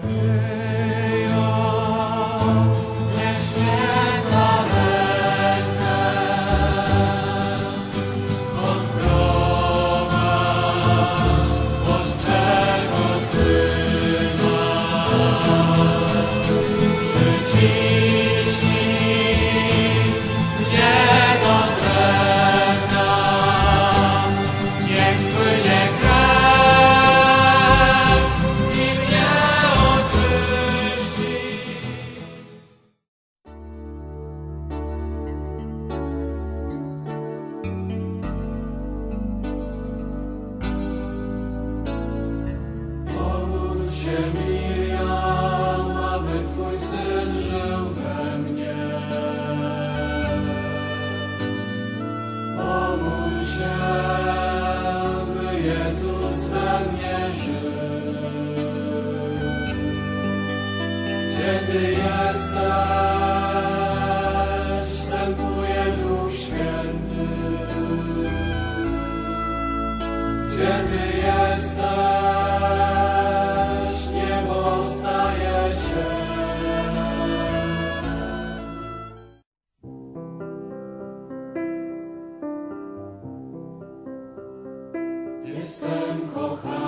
Pomódl Miriam, aby Twój Syn żył we mnie. Pomódl się, by Jezus we mnie żył. Gdzie Ty jesteś, wstępuje Duch Święty. Gdzie Ty Jestem kochany.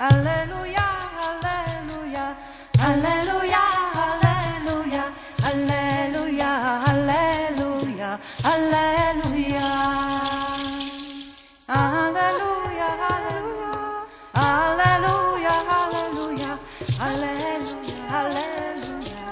Alleluja, alleluja, alleluja, alleluja, alleluja, alleluja, alleluja. Alleluja, alleluja, alleluja, alleluja, alleluja, alleluja,